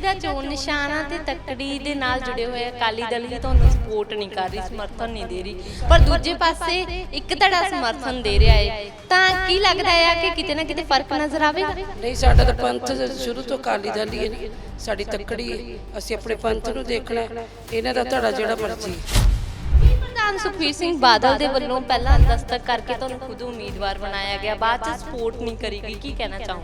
ਦਾ ਚੋਣ ਨਿਸ਼ਾਨਾ ਤੇ ਤੱਕੜੀ ਦੇ ਨਾਲ ਜੁੜੇ ਹੋਏ ਅਕਾਲੀ ਦਲ ਹੀ ਤੁਹਾਨੂੰ ਸਪੋਰਟ ਨਹੀਂ ਕਰ ਰਹੀ ਸਮਰਥਨ ਨਹੀਂ ਦੇ ਰਹੀ। ਪਰ ਦੂਜੇ ਪਾਸੇ ਇੱਕ ਧੜਾ ਸਮਰਥਨ ਦੇ ਰਿਹਾ ਹੈ ਤਾਂ ਕੀ ਲੱਗਦਾ ਹੈ ਕਿ ਕਿਤੇ ਨਾ ਕਿਤੇ ਫ਼ਰਕ ਨਜ਼ਰ ਆਵੇਗਾ? ਨਹੀਂ ਸਾਡਾ ਤਾਂ ਪੰਥ ਸ਼ੁਰੂ ਤੋਂ ਅਕਾਲੀ ਦਲ ਹੀ ਹੈ ਸਾਡੀ ਤੱਕੜੀ ਹੈ ਅਸੀਂ ਆਪਣੇ ਪੰਥ ਨੂੰ ਦੇਖਣਾ। ਇਹਨਾਂ ਦਾ ਧੜਾ ਜਿਹੜਾ ਮਰਜ਼ੀ ਪ੍ਰਧਾਨ ਸੁਖਬੀਰ ਸਿੰਘ ਬਾਦਲ ਦੇ ਵੱਲੋਂ ਪਹਿਲਾਂ ਦਸਤਕ ਕਰਕੇ ਤੁਹਾਨੂੰ ਖੁਦ ਉਮੀਦਵਾਰ ਬਣਾਇਆ ਗਿਆ ਬਾਅਦ ਚ ਸਪੋਰਟ ਨਹੀਂ ਕਰੀਗੀ ਕੀ ਕਹਿਣਾ ਚਾਹੋ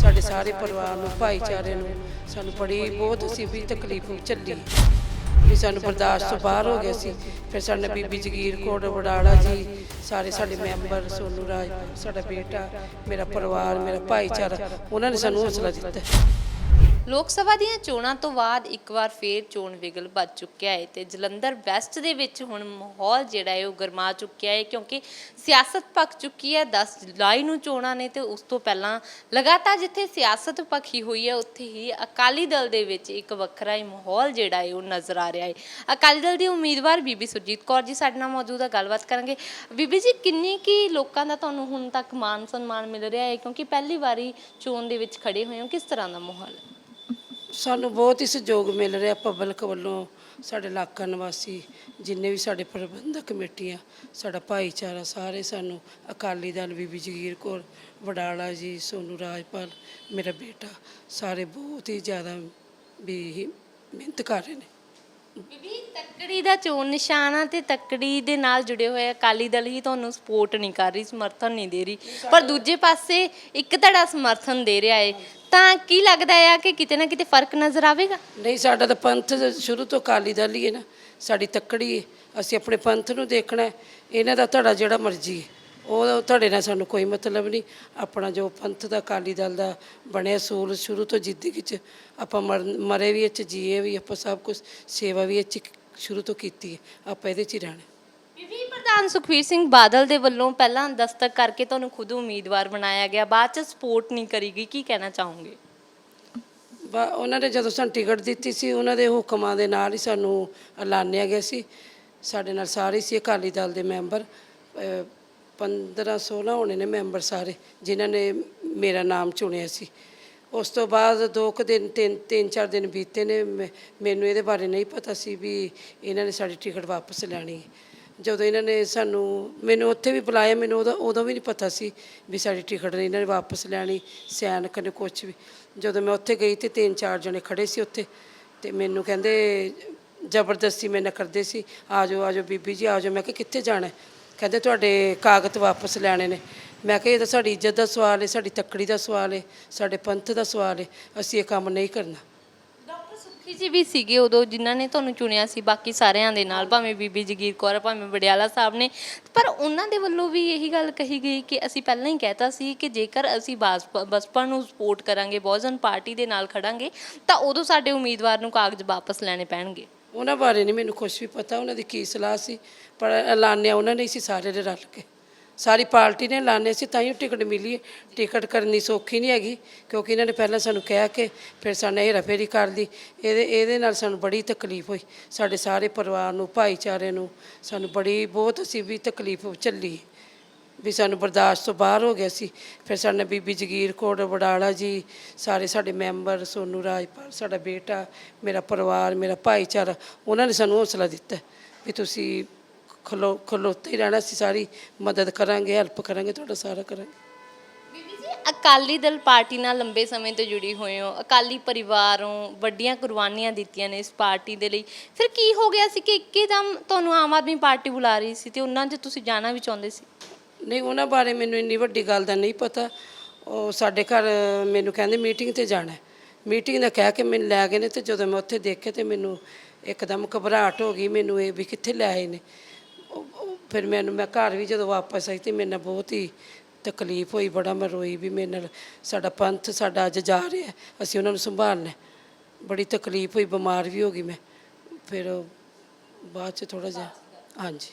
ਸਾਡੇ ਸਾਰੇ ਪਰਿਵਾਰ ਨੂੰ, ਭਾਈਚਾਰੇ ਨੂੰ ਸਾਨੂੰ ਬੜੀ ਬਹੁਤ ਅਸੀਂ ਵੀ ਤਕਲੀਫ ਝੱਲੀ। ਵੀ ਸਾਨੂੰ ਬਰਦਾਸ਼ਤ ਤੋਂ ਬਾਹਰ ਹੋ ਗਿਆ ਸੀ। ਫਿਰ ਸਾਡੇ ਬੀਬੀ ਜਗੀਰ ਕੌਰ ਵਡਾਲਾ ਜੀ, ਸਾਰੇ ਸਾਡੇ ਮੈਂਬਰ ਸੋਨੂ ਰਾਜ, ਸਾਡਾ ਬੇਟਾ, ਮੇਰਾ ਪਰਿਵਾਰ, ਮੇਰਾ ਭਾਈਚਾਰਾ, ਉਹਨਾਂ ਨੇ ਸਾਨੂੰ ਹੌਸਲਾ ਦਿੱਤਾ। ਲੋਕ ਸਭਾ ਦੀਆਂ ਚੋਣਾਂ ਤੋਂ ਬਾਅਦ ਇੱਕ ਵਾਰ ਫੇਰ ਚੋਣ ਵਿਗਲ ਵੱਜ ਚੁੱਕਿਆ ਹੈ ਤੇ ਜਲੰਧਰ ਵੈਸਟ ਦੇ ਵਿੱਚ ਹੁਣ ਮਾਹੌਲ ਜਿਹੜਾ ਹੈ ਉਹ ਗਰਮਾ ਚੁੱਕਿਆ ਹੈ ਕਿਉਂਕਿ ਸਿਆਸਤ ਪੱਕ ਚੁੱਕੀ ਹੈ 10 ਜੁਲਾਈ ਨੂੰ ਚੋਣਾਂ ਨੇ ਤੇ ਉਸ ਤੋਂ ਪਹਿਲਾਂ ਲਗਾਤਾਰ ਜਿੱਥੇ ਸਿਆਸਤ ਪੱਖੀ ਹੋਈ ਹੈ, ਉੱਥੇ ਹੀ ਅਕਾਲੀ ਦਲ ਦੇ ਵਿੱਚ ਇੱਕ ਵੱਖਰਾ ਹੀ ਮਾਹੌਲ ਜਿਹੜਾ ਹੈ ਉਹ ਨਜ਼ਰ ਆ ਰਿਹਾ ਹੈ। ਅਕਾਲੀ ਦਲ ਦੀ ਉਮੀਦਵਾਰ ਬੀਬੀ ਸੁਰਜੀਤ ਕੌਰ ਜੀ ਸਾਡੇ ਨਾਲ ਮੌਜੂਦ ਹੈ, ਗੱਲਬਾਤ ਕਰਾਂਗੇ। ਬੀਬੀ ਜੀ, ਕਿੰਨੀ ਕੀ ਲੋਕਾਂ ਦਾ ਤੁਹਾਨੂੰ ਹੁਣ ਤੱਕ ਮਾਨ ਸਨਮਾਨ ਮਿਲ ਰਿਹਾ ਹੈ? ਕਿਉਂਕਿ ਪਹਿਲੀ ਵਾਰੀ ਚੋਣ ਦੇ ਵਿੱਚ ਖੜੇ ਹੋਏ ਹੋ, ਕਿਸ ਤਰ੍ਹਾਂ ਦਾ ਮਾਹੌਲ ਹੈ? ਸਾਨੂੰ ਬਹੁਤ ਹੀ ਸਹਿਯੋਗ ਮਿਲ ਰਿਹਾ ਪਬਲਿਕ ਵੱਲੋਂ, ਸਾਡੇ ਇਲਾਕਾ ਨਿਵਾਸੀ, ਜਿੰਨੇ ਵੀ ਸਾਡੇ ਪ੍ਰਬੰਧਕ ਕਮੇਟੀਆਂ, ਸਾਡਾ ਭਾਈਚਾਰਾ ਸਾਰੇ ਸਾਨੂੰ ਅਕਾਲੀ ਦਲ ਬੀਬੀ ਜਗੀਰ ਕੌਰ, ਵਡਾਲਾ ਜੀ, ਸੋਨੂ ਰਾਜਪਾਲ, ਮੇਰਾ ਬੇਟਾ, ਸਾਰੇ ਬਹੁਤ ਹੀ ਜ਼ਿਆਦਾ ਵੀ ਮਿਹਨਤ ਕਰ ਰਹੇ ਨੇ। ਬੀਬੀ, ਤੱਕੜੀ ਦਾ ਚੋਣ ਨਿਸ਼ਾਨਾ ਤੇ ਤੱਕੜੀ ਦੇ ਨਾਲ ਜੁੜੇ ਹੋਏ ਅਕਾਲੀ ਦਲ ਹੀ ਤੁਹਾਨੂੰ ਸਪੋਰਟ ਨਹੀਂ ਕਰ ਰਹੀ, ਸਮਰਥਨ ਨਹੀਂ ਦੇ ਰਹੀ। ਪਰ ਦੂਜੇ ਪਾਸੇ ਇੱਕ ਧੜਾ ਸਮਰਥਨ ਦੇ ਰਿਹਾ ਏ। ਤਾਂ ਕੀ ਲੱਗਦਾ ਆ ਕਿ ਕਿਤੇ ਨਾ ਕਿਤੇ ਫ਼ਰਕ ਨਜ਼ਰ ਆਵੇਗਾ? ਨਹੀਂ, ਸਾਡਾ ਤਾਂ ਪੰਥ ਸ਼ੁਰੂ ਤੋਂ ਅਕਾਲੀ ਦਲ ਹੀ ਹੈ ਨਾ। ਸਾਡੀ ਤੱਕੜੀ ਹੈ ਅਸੀਂ ਆਪਣੇ ਪੰਥ ਨੂੰ ਦੇਖਣਾ ਹੈ। ਇਹਨਾਂ ਦਾ ਧੜਾ ਜਿਹੜਾ ਮਰਜ਼ੀ ਹੈ ਉਹ ਧੜੇ ਨਾਲ ਸਾਨੂੰ ਕੋਈ ਮਤਲਬ ਨਹੀਂ। ਆਪਣਾ ਜੋ ਪੰਥ ਦਾ ਅਕਾਲੀ ਦਲ ਦਾ ਬਣਿਆ ਸੂਲ ਸ਼ੁਰੂ ਤੋਂ ਜ਼ਿੰਦਗੀ 'ਚ ਆਪਾਂ ਮਰ- ਮਰੇ ਵੀ 'ਚ ਜੀਏ ਵੀ ਆਪਾਂ ਸਭ ਕੁਝ ਸੇਵਾ ਵੀ 'ਚ ਸ਼ੁਰੂ ਤੋਂ ਕੀਤੀ ਹੈ। ਆਪਾਂ ਇਹਦੇ 'ਚ ਹੀ ਰਹਿਣਾ। ਬੀਬੀ ਪ੍ਰਧਾਨ ਸੁਖਬੀਰ ਸਿੰਘ ਬਾਦਲ ਦੇ ਵੱਲੋਂ ਪਹਿਲਾਂ ਦਸਤਕ ਕਰਕੇ ਤੁਹਾਨੂੰ ਖੁਦ ਉਮੀਦਵਾਰ ਬਣਾਇਆ ਗਿਆ ਬਾਅਦ ਚ ਸਪੋਰਟ ਨਹੀਂ ਕਰੀਗੀ ਕੀ ਕਹਿਣਾ ਚਾਹੋਗੇ? ਬਾ ਉਹਨਾਂ ਨੇ ਜਦੋਂ ਸਾਨੂੰ ਟਿਕਟ ਦਿੱਤੀ ਸੀ ਉਹਨਾਂ ਦੇ ਹੁਕਮਾਂ ਦੇ ਨਾਲ ਹੀ ਸਾਨੂੰ ਐਲਾਨਿਆ ਗਿਆ ਸੀ। ਸਾਡੇ ਨਾਲ ਸਾਰੇ ਸੀ ਅਕਾਲੀ ਦਲ ਦੇ ਮੈਂਬਰ 15 16 ਹੋਣੇ ਨੇ ਮੈਂਬਰ ਸਾਰੇ, ਜਿਨ੍ਹਾਂ ਨੇ ਮੇਰਾ ਨਾਮ ਚੁਣਿਆ ਸੀ। ਉਸ ਤੋਂ ਬਾਅਦ ਦੋ ਕੁ ਦਿਨ, ਤਿੰਨ ਤਿੰਨ ਚਾਰ ਦਿਨ ਬੀਤੇ ਨੇ, ਮੈਂ- ਮੈਨੂੰ ਇਹਦੇ ਬਾਰੇ ਨਹੀਂ ਪਤਾ ਸੀ ਵੀ ਇਹਨਾਂ ਨੇ ਸਾਡੀ ਟਿਕਟ ਵਾਪਸ ਲੈਣੀ ਹੈ। ਜਦੋਂ ਇਹਨਾਂ ਨੇ ਸਾਨੂੰ, ਮੈਨੂੰ ਉੱਥੇ ਵੀ ਬੁਲਾਇਆ, ਮੈਨੂੰ ਉਦੋਂ ਉਦੋਂ ਵੀ ਨਹੀਂ ਪਤਾ ਸੀ ਵੀ ਸਾਡੀ ਟਿਕਟ ਇਹਨਾਂ ਨੇ ਵਾਪਸ ਲੈਣੀ ਸੈਨਿਕ ਨੇ ਕੁਛ ਵੀ। ਜਦੋਂ ਮੈਂ ਉੱਥੇ ਗਈ ਤੇ ਤਿੰਨ ਚਾਰ ਜਣੇ ਖੜੇ ਸੀ ਉੱਥੇ, ਤੇ ਮੈਨੂੰ ਕਹਿੰਦੇ, ਜ਼ਬਰਦਸਤੀ ਮੇਰੇ ਨਾਲ ਕਰਦੇ ਸੀ, ਆ ਜਾਓ ਆ ਜਾਓ ਬੀਬੀ ਜੀ, ਆ ਜਾਓ। ਮੈਂ ਕਿਹਾ, ਕਿੱਥੇ ਜਾਣਾ ਹੈ? ਕਹਿੰਦੇ ਤੁਹਾਡੇ ਕਾਗਜ਼ ਵਾਪਸ ਲੈਣੇ ਨੇ। ਮੈਂ ਕਿਹਾ ਇਹ ਤਾਂ ਸਾਡੀ ਇੱਜ਼ਤ ਦਾ ਸਵਾਲ ਹੈ ਸਾਡੀ ਤੱਕੜੀ ਦਾ ਸਵਾਲ ਹੈ ਸਾਡੇ ਪੰਥ ਦਾ ਸਵਾਲ ਹੈ ਅਸੀਂ ਇਹ ਕੰਮ ਨਹੀਂ ਕਰਨਾ। ਡਾਕਟਰ ਸੁਖੀ ਜੀ ਵੀ ਸੀਗੇ ਉਦੋਂ, ਜਿਨ੍ਹਾਂ ਨੇ ਤੁਹਾਨੂੰ ਚੁਣਿਆ ਸੀ, ਬਾਕੀ ਸਾਰਿਆਂ ਦੇ ਨਾਲ, ਭਾਵੇਂ ਬੀਬੀ ਜਗੀਰ ਕੌਰ, ਭਾਵੇਂ ਵਡਿਆਲਾ ਸਾਹਿਬ ਨੇ। ਪਰ ਉਹਨਾਂ ਦੇ ਵੱਲੋਂ ਵੀ ਇਹੀ ਗੱਲ ਕਹੀ ਗਈ ਕਿ ਅਸੀਂ ਪਹਿਲਾਂ ਹੀ ਕਹਿਤਾ ਸੀ ਕਿ ਜੇਕਰ ਅਸੀਂ ਬਾਸਪਾ ਬਸਪਾ ਨੂੰ ਸਪੋਰਟ ਕਰਾਂਗੇ, ਬਹੁਜਨ ਪਾਰਟੀ ਦੇ ਨਾਲ ਖੜਾਂਗੇ, ਤਾਂ ਉਦੋਂ ਸਾਡੇ ਉਮੀਦਵਾਰ ਨੂੰ ਕਾਗਜ਼ ਵਾਪਸ ਲੈਣੇ ਪੈਣਗੇ। ਉਹਨਾਂ ਬਾਰੇ ਨਹੀਂ ਮੈਨੂੰ ਕੁਝ ਵੀ ਪਤਾ, ਉਹਨਾਂ ਦੀ ਕੀ ਸਲਾਹ ਸੀ, ਪਰ ਐਲਾਨਿਆ ਉਹਨਾਂ ਨੇ ਸੀ ਸਾਰੇ ਨੇ ਰਲ ਕੇ। ਸਾਰੀ ਪਾਰਟੀ ਨੇ ਐਲਾਨਿਆ ਸੀ, ਤਾਂ ਹੀ ਟਿਕਟ ਮਿਲੀ ਹੈ। ਟਿਕਟ ਕਰਨੀ ਸੌਖੀ ਨਹੀਂ ਹੈਗੀ, ਕਿਉਂਕਿ ਇਹਨਾਂ ਨੇ ਪਹਿਲਾਂ ਸਾਨੂੰ ਕਹਿ ਕੇ ਫਿਰ ਸਾਨੂੰ ਹੇਰਾਫੇਰੀ ਕਰ ਲਈ। ਇਹਦੇ ਇਹਦੇ ਨਾਲ ਸਾਨੂੰ ਬੜੀ ਤਕਲੀਫ ਹੋਈ। ਸਾਡੇ ਸਾਰੇ ਪਰਿਵਾਰ ਨੂੰ, ਭਾਈਚਾਰੇ ਨੂੰ ਸਾਨੂੰ ਬੜੀ, ਬਹੁਤ ਅਸੀਂ ਵੀ ਤਕਲੀਫ ਝੱਲੀ ਵੀ ਸਾਨੂੰ ਬਰਦਾਸ਼ਤ ਤੋਂ ਬਾਹਰ ਹੋ ਗਿਆ ਸੀ। ਫਿਰ ਸਾਡੇ ਬੀਬੀ ਜਗੀਰ ਕੌਰ ਵਡਾਲਾ ਜੀ, ਸਾਰੇ ਸਾਡੇ ਮੈਂਬਰ, ਸੋਨੂ ਰਾਜਪਾਲ, ਸਾਡਾ ਬੇਟਾ, ਮੇਰਾ ਪਰਿਵਾਰ, ਮੇਰਾ ਭਾਈਚਾਰਾ, ਉਹਨਾਂ ਨੇ ਸਾਨੂੰ ਹੌਸਲਾ ਦਿੱਤਾ ਵੀ ਤੁਸੀਂ ਖਲੋ, ਖਲੋਤੇ ਹੀ ਰਹਿਣਾ ਸੀ ਸਾਰੀ ਮਦਦ ਕਰਾਂਗੇ, ਹੈਲਪ ਕਰਾਂਗੇ, ਤੁਹਾਡਾ ਸਾਰਾ ਕਰਾਂਗੇ। ਬੀਬੀ ਜੀ, ਅਕਾਲੀ ਦਲ ਪਾਰਟੀ ਨਾਲ ਲੰਬੇ ਸਮੇਂ ਤੋਂ ਜੁੜੀ ਹੋਏ ਹੋ। ਅਕਾਲੀ ਪਰਿਵਾਰੋਂ ਵੱਡੀਆਂ ਕੁਰਬਾਨੀਆਂ ਦਿੱਤੀਆਂ ਨੇ ਇਸ ਪਾਰਟੀ ਦੇ ਲਈ। ਫਿਰ ਕੀ ਹੋ ਗਿਆ ਸੀ ਕਿ ਇੱਕਦਮ ਤੁਹਾਨੂੰ ਆਮ ਆਦਮੀ ਪਾਰਟੀ ਬੁਲਾ ਰਹੀ ਸੀ ਤੇ ਉਹਨਾਂ 'ਚ ਤੁਸੀਂ ਜਾਣਾ ਵੀ ਚਾਹੁੰਦੇ ਸੀ? ਨਹੀਂ, ਉਹਨਾਂ ਬਾਰੇ ਮੈਨੂੰ ਇੰਨੀ ਵੱਡੀ ਗੱਲ ਦਾ ਨਹੀਂ ਪਤਾ। ਉਹ ਸਾਡੇ ਘਰ ਮੈਨੂੰ ਕਹਿੰਦੇ ਮੀਟਿੰਗ ਤੇ ਜਾਣਾ ਹੈ। ਮੀਟਿੰਗ ਦਾ ਕਹਿ ਕੇ ਮੈਨੂੰ ਲੈ ਗਏ ਨੇ ਤੇ ਜਦੋਂ ਮੈਂ ਉੱਥੇ ਦੇਖੇ ਤੇ ਮੈਨੂੰ ਇੱਕਦਮ ਘਬਰਾਹਟ ਹੋ ਗਈ, ਮੈਨੂੰ ਇਹ ਵੀ ਕਿੱਥੇ ਲੈ ਆਏ ਨੇ। ਫਿਰ ਮੈਨੂੰ, ਮੈਂ ਘਰ ਵੀ ਜਦੋਂ ਵਾਪਸ ਆਈ ਤੇ ਮੇਰੇ ਨਾਲ ਬਹੁਤ ਹੀ ਤਕਲੀਫ ਹੋਈ, ਬੜਾ ਮੈਂ ਰੋਈ ਵੀ ਮੇਰੇ ਨਾਲ ਸਾਡਾ ਪੰਥ ਸਾਡਾ ਅੱਜ ਜਾ ਰਿਹਾ ਅਸੀਂ ਉਹਨਾਂ ਨੂੰ ਸੰਭਾਲਣਾ ਬੜੀ ਤਕਲੀਫ ਹੋਈ, ਬਿਮਾਰ ਵੀ ਹੋ ਗਈ ਮੈਂ। ਫਿਰ ਬਾਅਦ ਚ ਥੋੜਾ ਜਿਹਾ, ਹਾਂਜੀ।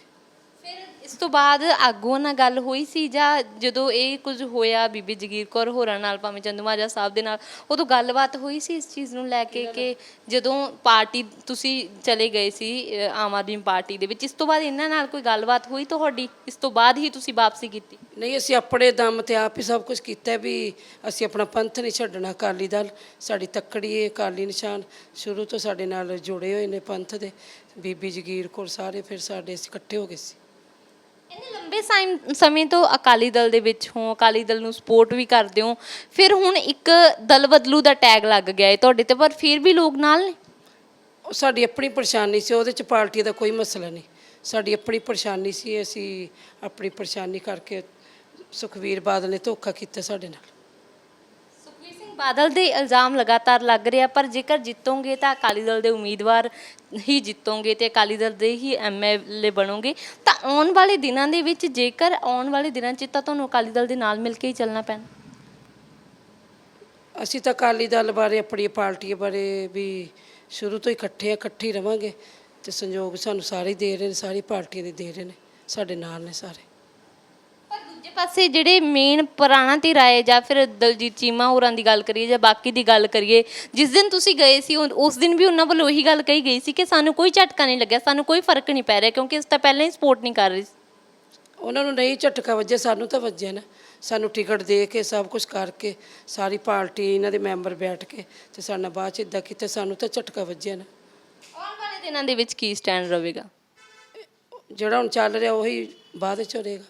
ਇਸ ਤੋਂ ਬਾਅਦ ਆਗੂਆਂ ਨਾਲ ਗੱਲ ਹੋਈ ਸੀ ਜਾਂ ਜਦੋਂ ਇਹ ਕੁਝ ਹੋਇਆ ਬੀਬੀ ਜਗੀਰ ਕੌਰ ਹੋਰਾਂ ਨਾਲ ਭਾਵੇਂ ਚੰਦੂਮਾਜਰਾ ਸਾਹਿਬ ਦੇ ਨਾਲ ਉਦੋਂ ਗੱਲਬਾਤ ਹੋਈ ਸੀ ਇਸ ਚੀਜ਼ ਨੂੰ ਲੈ ਕੇ ਕਿ ਜਦੋਂ ਪਾਰਟੀ ਤੁਸੀਂ ਚਲੇ ਗਏ ਸੀ ਅ, ਆਮ ਆਦਮੀ ਪਾਰਟੀ ਦੇ ਵਿੱਚ ਇਸ ਤੋਂ ਬਾਅਦ ਇਹਨਾਂ ਨਾਲ ਕੋਈ ਗੱਲਬਾਤ ਹੋਈ ਤੁਹਾਡੀ? ਇਸ ਤੋਂ ਬਾਅਦ ਹੀ ਤੁਸੀਂ ਵਾਪਸੀ ਕੀਤੀ? ਨਹੀਂ ਅਸੀਂ ਆਪਣੇ ਦਮ ਤੇ ਆਪ ਹੀ ਸਭ ਕੁਝ ਕੀਤਾ ਹੈ ਵੀ ਅਸੀਂ ਆਪਣਾ ਪੰਥ ਨਹੀਂ ਛੱਡਣਾ ਅਕਾਲੀ ਦਲ ਸਾਡੀ ਤੱਕੜੀ ਹੈ ਅਕਾਲੀ ਨਿਸ਼ਾਨ ਸ਼ੁਰੂ ਤੋਂ ਸਾਡੇ ਨਾਲ ਜੁੜੇ ਹੋਏ ਨੇ ਪੰਥ ਦੇ ਬੀਬੀ ਜਗੀਰ ਕੋਲ ਸਾਰੇ ਫਿਰ ਸਾਡੇ ਅਸੀਂ ਇਕੱਠੇ ਹੋ ਗਏ ਸੀ। ਇੰਨੇ ਲੰਬੇ ਸਾਈਮ- ਸਮੇਂ ਤੋਂ ਅਕਾਲੀ ਦਲ ਦੇ ਵਿੱਚ ਹੋ, ਅਕਾਲੀ ਦਲ ਨੂੰ ਸਪੋਰਟ ਵੀ ਕਰਦੇ ਹੋ, ਫਿਰ ਹੁਣ ਇੱਕ ਦਲ ਬਦਲੂ ਦਾ ਟੈਗ ਲੱਗ ਗਿਆ ਹੈ ਤੁਹਾਡੇ ਤੇ, ਪਰ ਫਿਰ ਵੀ ਲੋਕ ਨਾਲ ਨੇ? ਉਹ ਸਾਡੀ ਆਪਣੀ ਪਰੇਸ਼ਾਨੀ ਸੀ, ਉਹਦੇ ਚ ਪਾਰਟੀ ਦਾ ਕੋਈ ਮਸਲਾ ਨਹੀਂ। ਸਾਡੀ ਆਪਣੀ ਪਰੇਸ਼ਾਨੀ ਸੀ, ਅਸੀਂ ਆਪਣੀ ਪਰੇਸ਼ਾਨੀ ਕਰਕੇ ਸੁਖਵੀਰ ਬਾਦਲ ਨੇ ਧੋਖਾ ਕੀਤਾ ਸਾਡੇ ਨਾਲ। ਬਾਦਲ ਦੇ ਇਲਜ਼ਾਮ ਲਗਾਤਾਰ ਲੱਗ ਰਿਹਾ, ਪਰ ਜੇਕਰ ਜਿੱਤੋਗੇ ਤਾਂ ਅਕਾਲੀ ਦਲ ਦੇ ਉਮੀਦਵਾਰ ਹੀ ਜਿੱਤੋਗੇ ਤੇ ਅਕਾਲੀ ਦਲ ਦੇ ਹੀ ਐਮਐਲਏ ਬਣੋਗੇ। ਤਾਂ ਆਉਣ ਵਾਲੇ ਦਿਨਾਂ ਦੇ ਵਿੱਚ ਜੇਕਰ ਆਉਣ ਵਾਲੇ ਦਿਨਾਂ 'ਚ ਤਾਂ ਤੁਹਾਨੂੰ ਅਕਾਲੀ ਦਲ ਦੇ ਨਾਲ ਮਿਲ ਕੇ ਹੀ ਚੱਲਣਾ ਪੈਣਾ। ਅਸੀਂ ਤਾਂ ਅਕਾਲੀ ਦਲ ਬਾਰੇ ਆਪਣੀ ਪਾਰਟੀ ਬਾਰੇ ਵੀ ਸ਼ੁਰੂ ਤੋਂ ਹੀ ਇਕੱਠੇ ਆ ਇਕੱਠੇ ਹੀ ਰਵਾਂਗੇ ਤੇ ਸੰਯੋਗ ਸਾਨੂੰ ਸਾਰੇ ਹੀ ਦੇ ਰਹੇ ਨੇ, ਸਾਰੀ ਪਾਰਟੀਆਂ ਦੇ ਦੇ ਰਹੇ ਨੇ, ਸਾਡੇ ਨਾਲ ਨੇ ਸਾਰੇ। ਪਾਸੇ ਜਿਹੜੇ ਮੇਨ ਪੁਰਾਣਾ ਧਿਰ ਆਏ ਜਾਂ ਫਿਰ ਦਲਜੀਤ ਚੀਮਾ ਹੋਰਾਂ ਦੀ ਗੱਲ ਕਰੀਏ ਜਾਂ ਬਾਕੀ ਦੀ ਗੱਲ ਕਰੀਏ ਜਿਸ ਦਿਨ ਤੁਸੀਂ ਗਏ ਸੀ ਉਸ ਦਿਨ ਵੀ ਉਹਨਾਂ ਵੱਲੋਂ ਉਹੀ ਗੱਲ ਕਹੀ ਗਈ ਸੀ ਕਿ ਸਾਨੂੰ ਕੋਈ ਝਟਕਾ ਨਹੀਂ ਲੱਗਿਆ ਸਾਨੂੰ ਕੋਈ ਫ਼ਰਕ ਨਹੀਂ ਪੈ ਰਿਹਾ ਕਿਉਂਕਿ ਅਸੀਂ ਤਾਂ ਪਹਿਲਾਂ ਹੀ ਸਪੋਰਟ ਨਹੀਂ ਕਰ ਰਹੇ ਸੀ। ਉਹਨਾਂ ਨੂੰ ਨਹੀਂ ਝਟਕਾ ਵੱਜਿਆ ਸਾਨੂੰ ਤਾਂ ਵੱਜਿਆ ਨਾ। ਸਾਨੂੰ ਟਿਕਟ ਦੇ ਕੇ ਸਭ ਕੁਝ ਕਰਕੇ ਸਾਰੀ ਪਾਰਟੀ ਇਹਨਾਂ ਦੇ ਮੈਂਬਰ ਬੈਠ ਕੇ ਤੇ ਸਾਡੇ ਨਾਲ ਬਾਅਦ ਚ ਇਦਾਂ ਕੀਤਾ ਸਾਨੂੰ ਤਾਂ ਝਟਕਾ ਵੱਜਿਆ ਨਾ। ਆਉਣ ਵਾਲੇ ਦਿਨਾਂ ਦੇ ਵਿੱਚ ਕੀ ਸਟੈਂਡ ਰਹੇਗਾ? ਜਿਹੜਾ ਹੁਣ ਚੱਲ ਰਿਹਾ ਉਹੀ ਬਾਅਦ ਚ ਹੋਵੇਗਾ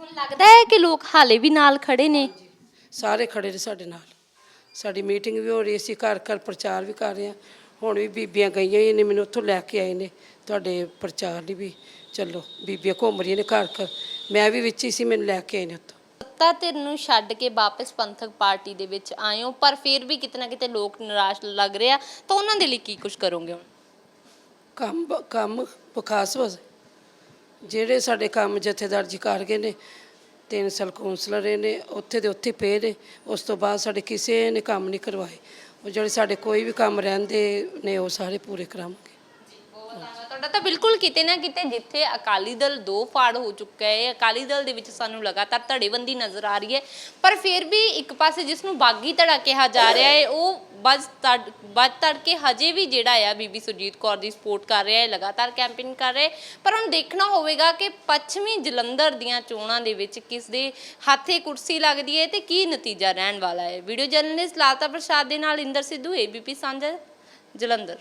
ਹੁਣ ਲੱਗਦਾ ਹੈ ਕਿ ਲੋਕ ਹਾਲੇ ਵੀ ਨਾਲ ਖੜੇ ਨੇ? ਸਾਰੇ ਖੜੇ ਨੇ ਸਾਡੇ ਨਾਲ। ਸਾਡੀ ਮੀਟਿੰਗ ਵੀ ਹੋ ਰਹੀ ਸੀ ਘਰ ਘਰ ਪ੍ਰਚਾਰ ਵੀ ਕਰ ਰਹੇ ਹਾਂ। ਹੁਣ ਵੀ ਬੀਬੀਆਂ ਗਈਆਂ ਹੀ ਨੇ ਮੈਨੂੰ ਉੱਥੋਂ ਲੈ ਕੇ ਆਏ ਨੇ। ਤੁਹਾਡੇ ਪ੍ਰਚਾਰ ਲਈ ਵੀ ਚੱਲੋ ਬੀਬੀਆਂ ਘੁੰਮ ਰਹੀਆਂ ਨੇ ਘਰ ਘਰ। ਮੈਂ ਵੀ ਵਿੱਚ ਹੀ ਸੀ ਮੈਨੂੰ ਲੈ ਕੇ ਆਏ ਨੇ ਉੱਥੋਂ। ਸੱਤਾ ਧਿਰ ਨੂੰ ਛੱਡ ਕੇ ਵਾਪਸ ਪੰਥਕ ਪਾਰਟੀ ਦੇ ਵਿੱਚ ਆਏ ਹੋ ਪਰ ਫਿਰ ਵੀ ਕਿਤੇ ਨਾ ਕਿਤੇ ਲੋਕ ਨਿਰਾਸ਼ ਲੱਗ ਰਿਹਾ ਤਾਂ ਉਹਨਾਂ ਦੇ ਲਈ ਕੀ ਕੁਝ ਕਰੋਗੇ ਹੁਣ? ਕੰਮ ਕੰਮ ਵਿਕਾਸ ਵਸ ਜਿਹੜੇ ਸਾਡੇ ਕੰਮ ਜਥੇਦਾਰ ਜੀ ਕਰ ਗਏ ਨੇ, ਤਿੰਨ ਸਾਲ ਕੌਂਸਲਰ ਰਹੇ ਨੇ, ਉੱਥੇ ਦੇ ਉੱਥੇ ਪਏ ਨੇ, ਉਸ ਤੋਂ ਬਾਅਦ ਸਾਡੇ ਕਿਸੇ ਨੇ ਕੰਮ ਨਹੀਂ ਕਰਵਾਏ। ਉਹ ਜਿਹੜੇ ਸਾਡੇ ਕੋਈ ਵੀ ਕੰਮ ਰਹਿੰਦੇ ਨੇ, ਉਹ ਸਾਰੇ ਪੂਰੇ ਕਰਾਵਾਂਗੇ। ਤੁਹਾਡਾ ਤਾਂ ਬਿਲਕੁਲ ਕਿਤੇ ਨਾ ਕਿਤੇ ਜਿੱਥੇ ਅਕਾਲੀ ਦਲ ਦੋ ਫਾੜ ਹੋ ਚੁੱਕਾ ਹੈ, ਅਕਾਲੀ ਦਲ ਦੇ ਵਿੱਚ ਸਾਨੂੰ ਲਗਾਤਾਰ ਧੜੇਬੰਦੀ ਨਜ਼ਰ ਆ ਰਹੀ ਹੈ, ਪਰ ਫਿਰ ਵੀ ਇੱਕ ਪਾਸੇ ਜਿਸ ਨੂੰ ਬਾਗੀ ਧੜਾ ਕਿਹਾ ਜਾ ਰਿਹਾ ਹੈ, ਉਹ ਬਜ ਤੜ ਬਜ ਤੜ ਹਜੇ ਵੀ ਜਿਹੜਾ ਆ ਬੀਬੀ ਸੁਰਜੀਤ ਕੌਰ ਦੀ ਸਪੋਰਟ ਕਰ ਰਿਹਾ ਹੈ, ਲਗਾਤਾਰ ਕੈਂਪੇਨ ਕਰ ਰਿਹਾ ਹੈ। ਪਰ ਹੁਣ ਦੇਖਣਾ ਹੋਵੇਗਾ ਕਿ ਪੱਛਮੀ ਜਲੰਧਰ ਦੀਆਂ ਚੋਣਾਂ ਦੇ ਵਿੱਚ ਕਿਸ ਦੇ ਹੱਥੇ ਕੁਰਸੀ ਲੱਗਦੀ ਹੈ ਤੇ ਕੀ ਨਤੀਜਾ ਰਹਿਣ ਵਾਲਾ ਹੈ। ਵੀਡੀਓ ਜਰਨਲਿਸਟ ਲਾਤਾ ਪ੍ਰਸਾਦ ਦੇ ਨਾਲ ਇੰਦਰ ਸਿੱਧੂ ਏਬੀਪੀ ਸਾਂਝਾ, ਜਲੰਧਰ।